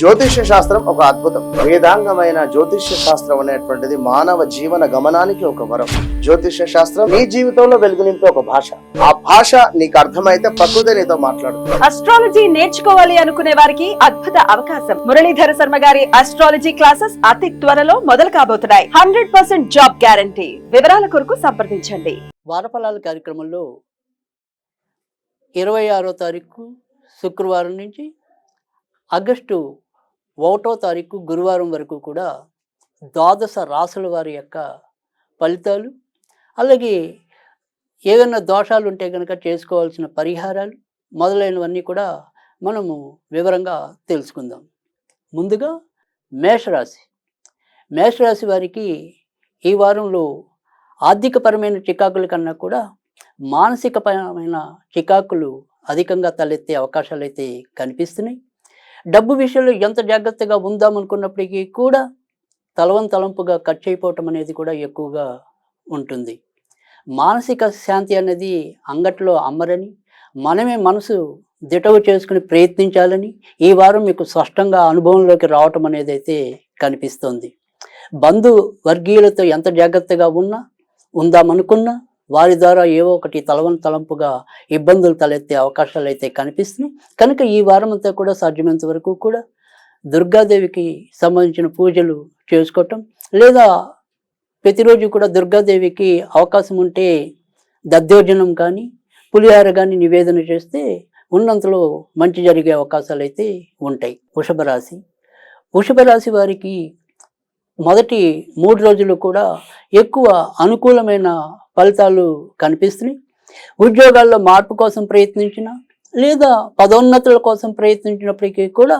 జ్యోతిష్య శాస్త్రం ఒక అద్భుతం. వేదాంగమైన జ్యోతిష్య శాస్త్రం అనేటువంటిది మానవ జీవన గమనానికి ఒక వరం. జ్యోతిష్య శాస్త్రం నీ జీవితంలో వెలుగునింపే ఒక భాష. ఆ భాష నీకు అర్థమైతే ప్రకృతి నీతో మాట్లాడుతుంది అస్ట్రాలజీ నేర్చుకోవాలి అనుకునే వారికి అద్భుత అవకాశం. మురళీధర శర్మ గారి అస్ట్రాలజీ క్లాసెస్ అతి త్వరలో మొదలు కాబోతున్నాయి. హండ్రెడ్ పర్సెంట్ జాబ్ గ్యారంటీ వివరాల కొరకు సంప్రదించండి. వారఫలాల కార్యక్రమంలో ఇరవై ఆరో తారీఖు శుక్రవారం నుంచి ఆగస్టు ఒకటో తారీఖు గురువారం వరకు కూడా ద్వాదశ రాసుల వారి యొక్క ఫలితాలు అలాగే ఏదైనా దోషాలు ఉంటే కనుక చేసుకోవాల్సిన పరిహారాలు మొదలైనవన్నీ కూడా మనము వివరంగా తెలుసుకుందాం. ముందుగా మేషరాశి. మేషరాశి వారికి ఈ వారంలో ఆర్థికపరమైన చికాకుల కన్నా కూడా మానసికపరమైన చికాకులు అధికంగా తలెత్తే అవకాశాలు అయితే కనిపిస్తున్నాయి. డబ్బు విషయంలో ఎంత జాగ్రత్తగా ఉందామనుకున్నప్పటికీ కూడా తలవం తలంపుగా ఖర్చు అయిపోవటం అనేది కూడా ఎక్కువగా ఉంటుంది. మానసిక శాంతి అనేది అంగట్లో అమ్మరని మనమే మనసు దిటవు చేసుకుని ప్రయత్నించాలని ఈ వారం మీకు స్పష్టంగా అనుభవంలోకి రావటం అనేది అయితే కనిపిస్తోంది. బంధు వర్గీయులతో ఎంత జాగ్రత్తగా ఉన్నా ఉందామనుకున్నా వారి ద్వారా ఏవో ఒకటి తలవని తలంపుగా ఇబ్బందులు తలెత్తే అవకాశాలు అయితే కనిపిస్తున్నాయి. కనుక ఈ వారం అంతా కూడా సాధ్యమైనంత వరకు కూడా దుర్గాదేవికి సంబంధించిన పూజలు చేసుకోవటం లేదా ప్రతిరోజు కూడా దుర్గాదేవికి అవకాశం ఉంటే దద్దోజనం కానీ పులిహార కానీ నివేదన చేస్తే ఉన్నంతలో మంచి జరిగే అవకాశాలు అయితే ఉంటాయి. వృషభ రాశి వృషభ రాశి వారికి మొదటి మూడు రోజులు కూడా ఎక్కువ అనుకూలమైన ఫలితాలు కనిపిస్తున్నాయి. ఉద్యోగాల్లో మార్పు కోసం ప్రయత్నించిన లేదా పదోన్నతుల కోసం ప్రయత్నించినప్పటికీ కూడా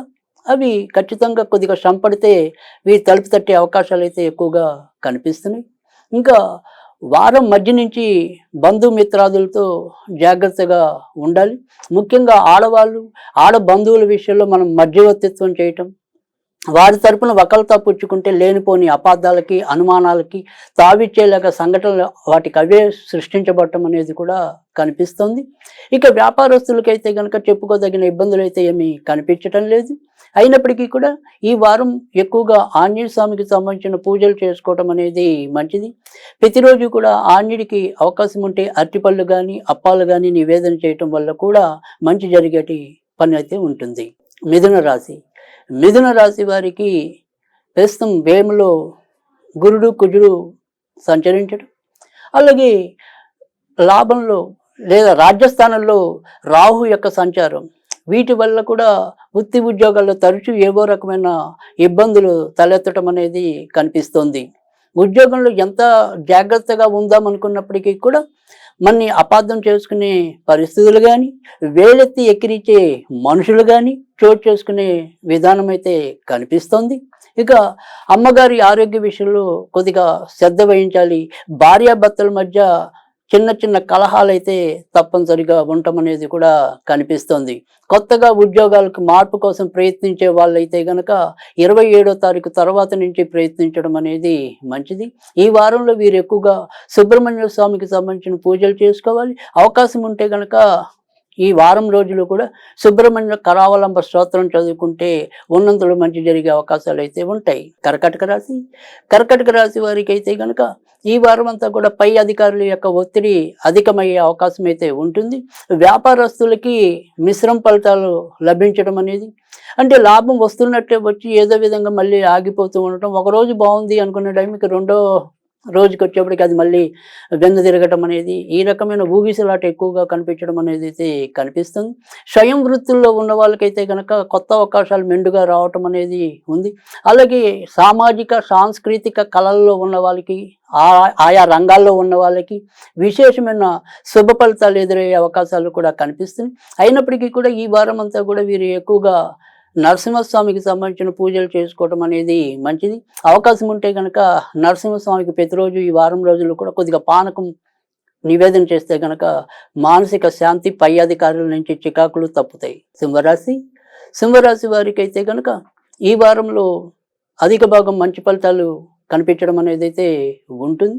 అవి ఖచ్చితంగా కొద్దిగా శ్రమపడితే వీరి తలుపు తట్టే అవకాశాలు అయితే ఎక్కువగా కనిపిస్తున్నాయి. ఇంకా వారం మధ్య నుంచి బంధుమిత్రాదులతో జాగ్రత్తగా ఉండాలి. ముఖ్యంగా ఆడవాళ్ళు ఆడ బంధువుల విషయంలో మనం మధ్యవర్తిత్వం చేయటం వారి తరపున వకలతా పుచ్చుకుంటే లేనిపోని అపార్థాలకి అనుమానాలకి తావిచ్చేలాగా సంఘటనలు వాటికి అవే సృష్టించబడటం అనేది కూడా కనిపిస్తుంది. ఇక వ్యాపారస్తులకైతే కనుక చెప్పుకోదగిన ఇబ్బందులు అయితే ఏమీ కనిపించటం లేదు. అయినప్పటికీ కూడా ఈ వారం ఎక్కువగా ఆంజనేయ స్వామికి సంబంధించిన పూజలు చేసుకోవటం అనేది మంచిది. ప్రతిరోజు కూడా ఆంజనేయుడికి అవకాశం ఉంటే అరటిపళ్ళు కానీ అప్పాలు కానీ నివేదన చేయటం వల్ల కూడా మంచి జరిగేటి పని అయితే ఉంటుంది. మిథున రాశి. మిథున రాశి వారికి ప్రస్తుతం వేములో గురుడు కుజుడు సంచరించడం. అలాగే లాభంలో లేదా రాజ్యస్థానంలో రాహు యొక్క సంచారం. వీటి వల్ల కూడా వృత్తి ఉద్యోగాల్లో తరచూ ఏవో రకమైన ఇబ్బందులు తలెత్తడం అనేది కనిపిస్తోంది. ఉద్యోగంలో ఎంత జాగ్రత్తగా ఉందామనుకున్నప్పటికీ కూడా మన్ని అపార్థం చేసుకునే పరిస్థితులు కానీ వేలెత్తి ఎక్కిరించే మనుషులు కానీ చోటు చేసుకునే విధానం అయితే కనిపిస్తోంది. ఇక అమ్మగారి ఆరోగ్య విషయంలో కొద్దిగా శ్రద్ధ వహించాలి. భార్యాభర్తల మధ్య చిన్న చిన్న కలహాలైతే తప్పనిసరిగా ఉండటం అనేది కూడా కనిపిస్తోంది. కొత్తగా ఉద్యోగాలకు మార్పు కోసం ప్రయత్నించే వాళ్ళైతే గనక ఇరవై ఏడో తారీఖు తర్వాత నుంచి ప్రయత్నించడం అనేది మంచిది. ఈ వారంలో వీరు ఎక్కువగా సుబ్రహ్మణ్య స్వామికి సంబంధించిన పూజలు చేసుకోవాలి. అవకాశం ఉంటే గనక ఈ వారం రోజులు కూడా సుబ్రహ్మణ్య కరావలంబ స్తోత్రం చదువుకుంటే ఉన్నంతలో మంచి జరిగే అవకాశాలు అయితే ఉంటాయి. కర్కటక రాశి. కర్కటక రాశి వారికి అయితే కనుక ఈ వారం అంతా కూడా పై అధికారుల యొక్క ఒత్తిడి అధికమయ్యే అవకాశం అయితే ఉంటుంది. వ్యాపారస్తులకి మిశ్రమ ఫలితాలు లభించడం అనేది అంటే లాభం వస్తున్నట్టే వచ్చి ఏదో విధంగా మళ్ళీ ఆగిపోతూ ఉండటం ఒక రోజు బాగుంది అనుకునే టైంకి రెండో రోజుకి వచ్చేప్పటికి అది మళ్ళీ వెన్ను తిరగటం అనేది ఈ రకమైన ఊగిసలాట ఎక్కువగా కనిపించడం అనేది అయితే కనిపిస్తుంది. స్వయం వృత్తుల్లో ఉన్న వాళ్ళకైతే కనుక కొత్త అవకాశాలు మెండుగా రావటం అనేది ఉంది. అలాగే సామాజిక సాంస్కృతిక కళల్లో ఉన్న వాళ్ళకి ఆయా రంగాల్లో ఉన్న వాళ్ళకి విశేషమైన శుభ ఫలితాలు ఎదురయ్యే అవకాశాలు కూడా కనిపిస్తున్నాయి. అయినప్పటికీ కూడా ఈ వారం అంతా కూడా వీరు ఎక్కువగా నరసింహస్వామికి సంబంధించిన పూజలు చేసుకోవడం అనేది మంచిది. అవకాశం ఉంటే కనుక నరసింహస్వామికి ప్రతిరోజు ఈ వారం రోజులు కూడా కొద్దిగా పానకం నివేదన చేస్తే కనుక మానసిక శాంతి పై అధికారుల నుంచి చికాకులు తప్పుతాయి. సింహరాశి సింహరాశి వారికి అయితే కనుక ఈ వారంలో అధిక భాగం మంచి ఫలితాలు కనిపించడం అనేది అయితే ఉంటుంది.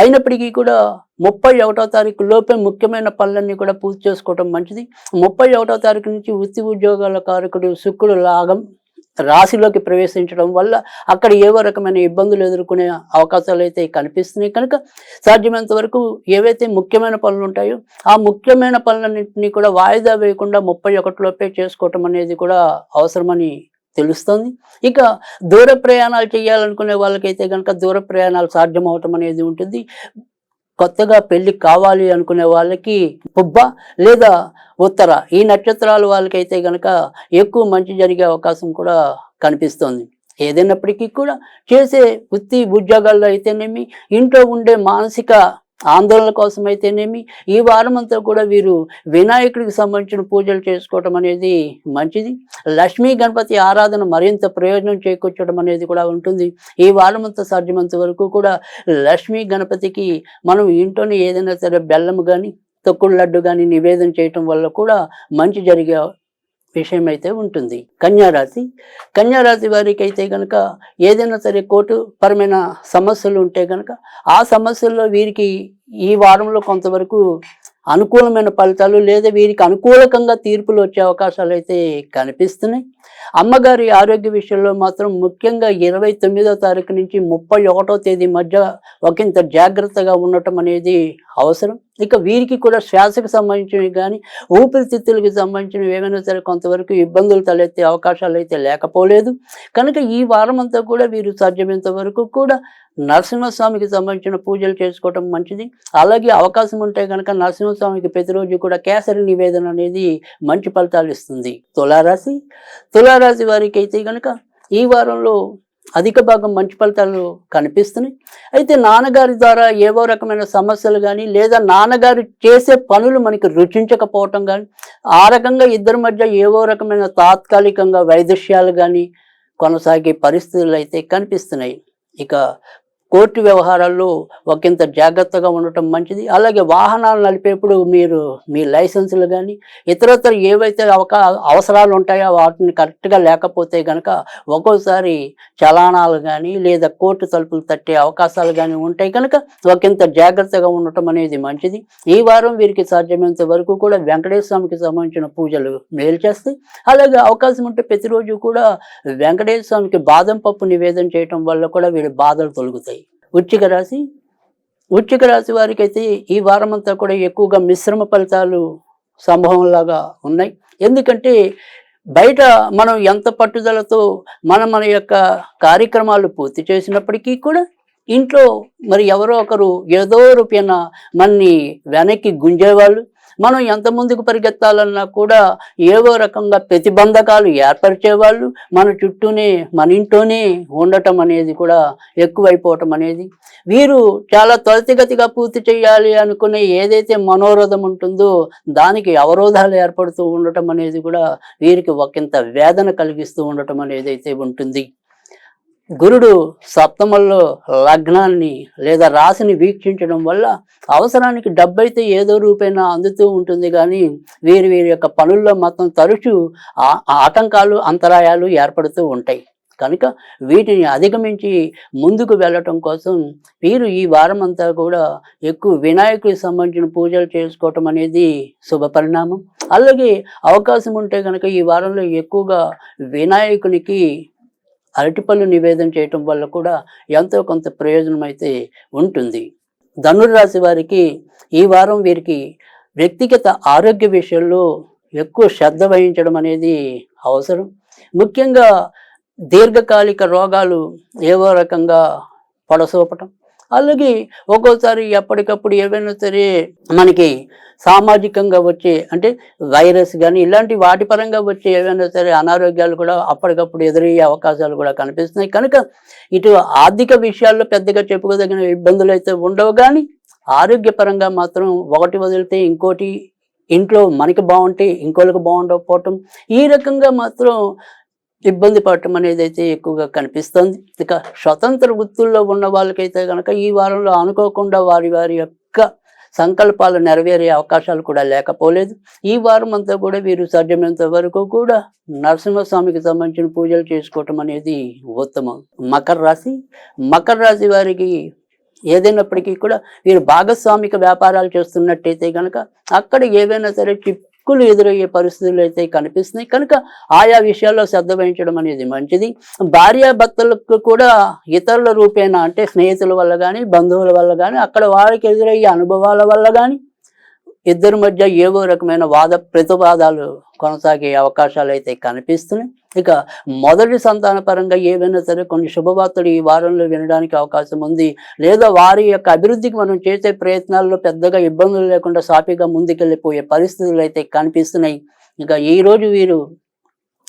అయినప్పటికీ కూడా ముప్పై ఒకటో తారీఖు లోపే ముఖ్యమైన పనులన్నీ కూడా పూర్తి చేసుకోవడం మంచిది. ముప్పై ఒకటో తారీఖు నుంచి వృత్తి ఉద్యోగాల కారకుడు శుక్రుడు లాగం రాశిలోకి ప్రవేశించడం వల్ల అక్కడ ఏవో రకమైన ఇబ్బందులు ఎదుర్కొనే అవకాశాలు అయితే కనిపిస్తున్నాయి. కనుక సాధ్యమైనంత వరకు ఏవైతే ముఖ్యమైన పనులు ఉంటాయో ఆ ముఖ్యమైన పనులన్నింటినీ కూడా వాయిదా వేయకుండా ముప్పై ఒకటిలోపే చేసుకోవటం అనేది కూడా అవసరమని తెలుస్తుంది. ఇక దూర ప్రయాణాలు చేయాలనుకునే వాళ్ళకైతే కనుక దూర ప్రయాణాలు సాధ్యం అవటం అనేది ఉంటుంది. కొత్తగా పెళ్ళి కావాలి అనుకునే వాళ్ళకి పుబ్బ లేదా ఉత్తర? ఈ నక్షత్రాల వాళ్ళకైతే గనక ఎక్కువ మంచి జరిగే అవకాశం కూడా కనిపిస్తుంది. ఏదైనప్పటికీ కూడా చేసే వృత్తి ఉద్యోగాల్లో అయితేనేమి ఇంట్లో ఉండే మానసిక ఆందోళన కోసం అయితేనేమి ఈ వారమంతా కూడా వీరు వినాయకుడికి సంబంధించిన పూజలు చేసుకోవటం అనేది మంచిది. లక్ష్మీ గణపతి ఆరాధన మరింత ప్రయోజనం చేకూర్చడం అనేది కూడా ఉంటుంది. ఈ వారమంతా సాధ్యమంత వరకు కూడా లక్ష్మీ గణపతికి మనం ఇంట్లోనే ఏదైనా సరే బెల్లం కానీ తొక్కుడు లడ్డు కానీ నివేదన చేయటం వల్ల కూడా మంచి జరిగే విషయం అయితే ఉంటుంది. కన్యారాశి. కన్యారాశి వారికి అయితే కనుక ఏదైనా సరే కోర్టు పరమైన సమస్యలు ఉంటే కనుక ఆ సమస్యల్లో వీరికి ఈ వారంలో కొంతవరకు అనుకూలమైన ఫలితాలు లేదా వీరికి అనుకూలకంగా తీర్పులు వచ్చే అవకాశాలు అయితే కనిపిస్తున్నాయి. అమ్మగారి ఆరోగ్య విషయంలో మాత్రం ముఖ్యంగా ఇరవై తొమ్మిదో తారీఖు నుంచి ముప్పై ఒకటో తేదీ మధ్య ఒకంత జాగ్రత్తగా ఉండటం అనేది అవసరం. ఇక వీరికి కూడా శ్వాసకు సంబంధించినవి కానీ ఊపిరితిత్తులకు సంబంధించినవి ఏమైనా సరే కొంతవరకు ఇబ్బందులు తలెత్తే అవకాశాలు అయితే లేకపోలేదు. కనుక ఈ వారం అంతా కూడా వీరు సాధ్యమైనంత వరకు కూడా నరసింహస్వామికి సంబంధించిన పూజలు చేసుకోవటం మంచిది. అలాగే అవకాశం ఉంటే కనుక నరసింహస్వామికి ప్రతిరోజు కూడా కేసరి నివేదన అనేది మంచి ఫలితాలు ఇస్తుంది. తులారాశి తులారాశి వారికి అయితే కనుక ఈ వారంలో అధిక భాగం మంచి ఫలితాలు కనిపిస్తున్నాయి. అయితే నాన్నగారి ద్వారా ఏవో రకమైన సమస్యలు కానీ లేదా నాన్నగారు చేసే పనులు మనకి రుచించకపోవటం కానీ ఆ రకంగా ఇద్దరి మధ్య ఏవో రకమైన తాత్కాలికంగా వైదృశ్యాలు కానీ కొనసాగే పరిస్థితులు అయితే కనిపిస్తున్నాయి. ఇక కోర్టు వ్యవహారాల్లో ఒకంత జాగ్రత్తగా ఉండటం మంచిది. అలాగే వాహనాలు నడిపేప్పుడు మీరు మీ లైసెన్సులు కానీ ఇతరత్ర ఏవైతే అవకా అవసరాలు ఉంటాయో వాటిని కరెక్ట్గా లేకపోతే కనుక ఒక్కోసారి చలానాలు కానీ లేదా కోర్టు తలుపులు తట్టే అవకాశాలు కానీ ఉంటాయి. కనుక ఒకంత జాగ్రత్తగా ఉండటం అనేది మంచిది. ఈ వారం వీరికి సాధ్యమైనంత వరకు కూడా వెంకటేశ్వర స్వామికి సంబంధించిన పూజలు మేలు చేస్తాయి. అలాగే అవకాశం ఉంటే ప్రతిరోజు కూడా వెంకటేశ్వర స్వామికి బాదం పప్పు నివేదన చేయటం వల్ల కూడా వీడి బాధలు తొలగుతాయి. వృచ్చిక రాశి. వృచ్చిక రాశి వారికి అయితే ఈ వారం అంతా కూడా ఎక్కువగా మిశ్రమ ఫలితాలు సంభవంలాగా ఉన్నాయి. ఎందుకంటే బయట మనం ఎంత పట్టుదలతో మనం మన యొక్క కార్యక్రమాలు పూర్తి చేసినప్పటికీ కూడా ఇంట్లో మరి ఎవరో ఒకరు ఏదో రూపేణ మనని వెనక్కి గుంజేవాళ్ళు. మనం ఎంత ముందుకు పరిగెత్తాలన్నా కూడా ఏవో రకంగా ప్రతిబంధకాలు ఏర్పరిచేవాళ్ళు మన చుట్టూనే మన ఇంట్లోనే ఉండటం అనేది కూడా ఎక్కువైపోవటం అనేది. వీరు చాలా త్వరితగతిగా పూర్తి చేయాలి అనుకునే ఏదైతే మనోరథం ఉంటుందో దానికి అవరోధాలు ఏర్పడుతూ ఉండటం అనేది కూడా వీరికి ఒకంత వేదన కలిగిస్తూ ఉండటం అనేది అయితే ఉంటుంది. గురుడు సప్తమంలో లగ్నాన్ని లేదా రాశిని వీక్షించడం వల్ల అవసరానికి డబ్బైతే ఏదో రూపైనా అందుతూ ఉంటుంది. కానీ వీరి వీరి యొక్క పనుల్లో మాత్రం తరచూ ఆ- ఆటంకాలు అంతరాయాలు ఏర్పడుతూ ఉంటాయి. కనుక వీటిని అధిగమించి ముందుకు వెళ్ళటం కోసం వీరు ఈ వారం అంతా కూడా ఎక్కువ వినాయకుడికి సంబంధించిన పూజలు చేసుకోవటం అనేది శుభ పరిణామం. అలాగే అవకాశం ఉంటే కనుక ఈ వారంలో ఎక్కువగా వినాయకునికి అరటిపళ్ళు నివేదన చేయటం వల్ల కూడా ఎంతో కొంత ప్రయోజనం అయితే ఉంటుంది ధనుర్రాశి వారికి ఈ వారం వీరికి వ్యక్తిగత ఆరోగ్య విషయంలో ఎక్కువ శ్రద్ధ వహించడం అనేది అవసరం. ముఖ్యంగా దీర్ఘకాలిక రోగాలు ఏవో రకంగా పొడసూపటం అలాగే ఒక్కోసారి ఎప్పటికప్పుడు ఏవైనా సరే మనకి సామాజికంగా వచ్చే అంటే వైరస్ కానీ ఇలాంటి వాటి పరంగా వచ్చే ఏవైనా సరే అనారోగ్యాలు కూడా అప్పటికప్పుడు ఎదురయ్యే అవకాశాలు కూడా కనిపిస్తున్నాయి. కనుక ఇటు ఆర్థిక విషయాల్లో పెద్దగా చెప్పుకోదగిన ఇబ్బందులు అయితే ఉండవు కానీ ఆరోగ్యపరంగా మాత్రం ఒకటి వదిలితే ఇంకోటి ఇంట్లో మనకి బాగుంటే ఇంకోళ్ళకి బాగుండకపోవటం ఈ రకంగా మాత్రం ఇబ్బంది పడటం అనేది అయితే ఎక్కువగా కనిపిస్తుంది. ఇక స్వతంత్ర వృత్తుల్లో ఉన్న వాళ్ళకైతే కనుక ఈ వారంలో అనుకోకుండా వారి వారి యొక్క సంకల్పాలు నెరవేరే అవకాశాలు కూడా లేకపోలేదు. ఈ వారం అంతా కూడా వీరు సాధ్యమైనంత వరకు కూడా నరసింహస్వామికి సంబంధించిన పూజలు చేసుకోవటం అనేది ఉత్తమం. మకర రాశి మకర రాశి వారికి ఏదైనప్పటికీ కూడా వీరు భాగస్వామిక వ్యాపారాలు చేస్తున్నట్టయితే కనుక అక్కడ ఏవైనా సరే చిక్కులు ఎదురయ్యే పరిస్థితులు అయితే కనిపిస్తున్నాయి. కనుక ఆయా విషయాల్లో శ్రద్ధ వహించడం అనేది మంచిది. భార్యాభర్తలకు కూడా ఇతరుల రూపేణా అంటే స్నేహితుల వల్ల కానీ బంధువుల వల్ల కానీ అక్కడ వారికి ఎదురయ్యే అనుభవాల వల్ల కానీ ఇద్దరి మధ్య ఏవో రకమైన వాద ప్రతివాదాలు కొనసాగే అవకాశాలు అయితే కనిపిస్తున్నాయి. ఇక మొదటి సంతాన పరంగా ఏవైనా సరే కొన్ని శుభవార్తలు ఈ వారంలో వినడానికి అవకాశం ఉంది. లేదా వారి యొక్క అభివృద్ధికి మనం చేసే ప్రయత్నాల్లో పెద్దగా ఇబ్బందులు లేకుండా సాఫీగా ముందుకెళ్ళిపోయే పరిస్థితులు అయితే కనిపిస్తున్నాయి. ఇక ఈ రోజు వీరు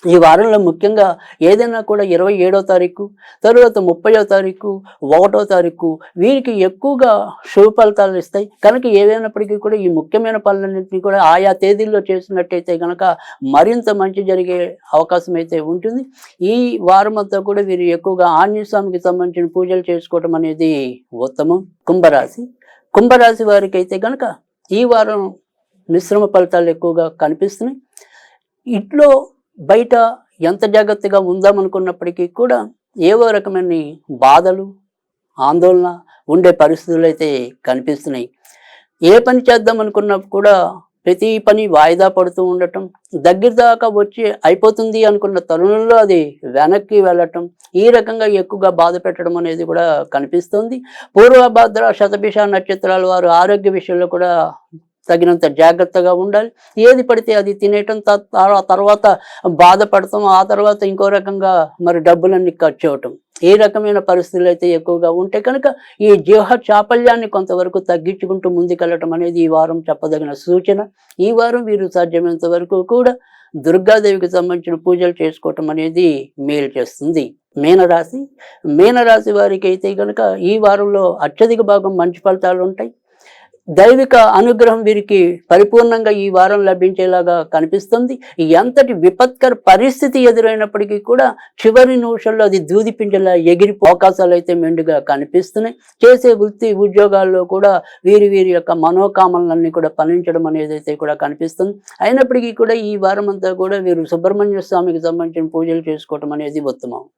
ఈ వారంలో ముఖ్యంగా ఏదైనా కూడా ఇరవై ఏడో తారీఖు తరువాత ముప్పయో తారీఖు ఒకటో తారీఖు వీరికి ఎక్కువగా శుభ ఫలితాలు ఇస్తాయి. కనుక ఏదైనప్పటికీ కూడా ఈ ముఖ్యమైన పనులన్నింటినీ కూడా ఆయా తేదీల్లో చేసినట్టయితే కనుక మరింత మంచి జరిగే అవకాశం అయితే ఉంటుంది. ఈ వారం అంతా కూడా వీరు ఎక్కువగా ఆంజనేయస్వామికి సంబంధించిన పూజలు చేసుకోవడం అనేది ఉత్తమం. కుంభరాశి. కుంభరాశి వారికి అయితే కనుక ఈ వారం మిశ్రమ ఫలితాలు ఎక్కువగా కనిపిస్తున్నాయి. ఇంట్లో బయట ఎంత జాగ్రత్తగా ఉందామనుకున్నప్పటికీ కూడా ఏవో రకమైన బాధలు ఆందోళన ఉండే పరిస్థితులు అయితే కనిపిస్తున్నాయి. ఏ పని చేద్దాం అనుకున్నా కూడా ప్రతి పని వాయిదా పడుతూ ఉండటం దగ్గర దాకా వచ్చి అయిపోతుంది అనుకున్న తరుణంలో అది వెనక్కి వెళ్ళటం ఈ రకంగా ఎక్కువగా బాధ పెట్టడం అనేది కూడా కనిపిస్తుంది. పూర్వభద్ర శతభిష నక్షత్రాల వారు ఆరోగ్య విషయంలో కూడా తగినంత జాగ్రత్తగా ఉండాలి. ఏది పడితే అది తినేయటం త- తర్వాత బాధపడతాం ఆ తర్వాత ఇంకో రకంగా మరి డబ్బులన్నీ ఖర్చు అవటం. ఏ రకమైన పరిస్థితులు అయితే ఎక్కువగా ఉంటే కనుక ఈ జీవ చాపల్యాన్ని కొంతవరకు తగ్గించుకుంటూ ముందుకెళ్ళటం అనేది ఈ వారం చెప్పదగిన సూచన. ఈ వారం వీరు సాధ్యమైనంత వరకు కూడా దుర్గాదేవికి సంబంధించిన పూజలు చేసుకోవటం అనేది మేలు చేస్తుంది. మీనరాశి మీనరాశి వారికి అయితే కనుక ఈ వారంలో అత్యధిక భాగం మంచి ఫలితాలు ఉంటాయి. దైవిక అనుగ్రహం వీరికి పరిపూర్ణంగా ఈ వారం లభించేలాగా కనిపిస్తుంది. ఎంతటి విపత్కర పరిస్థితి ఎదురైనప్పటికీ కూడా చివరి నిమిషంలో అది దూది పిండిలా ఎగిరిపో అవకాశాలు అయితే మెండుగా కనిపిస్తున్నాయి. చేసే వృత్తి ఉద్యోగాల్లో కూడా వీరి వీరి యొక్క మనోకామనలన్నీ కూడా ఫలించడం అనేది అయితే కూడా కనిపిస్తుంది. అయినప్పటికీ కూడా ఈ వారం అంతా కూడా వీరు సుబ్రహ్మణ్య స్వామికి సంబంధించిన పూజలు చేసుకోవటం అనేది ఉత్తమం.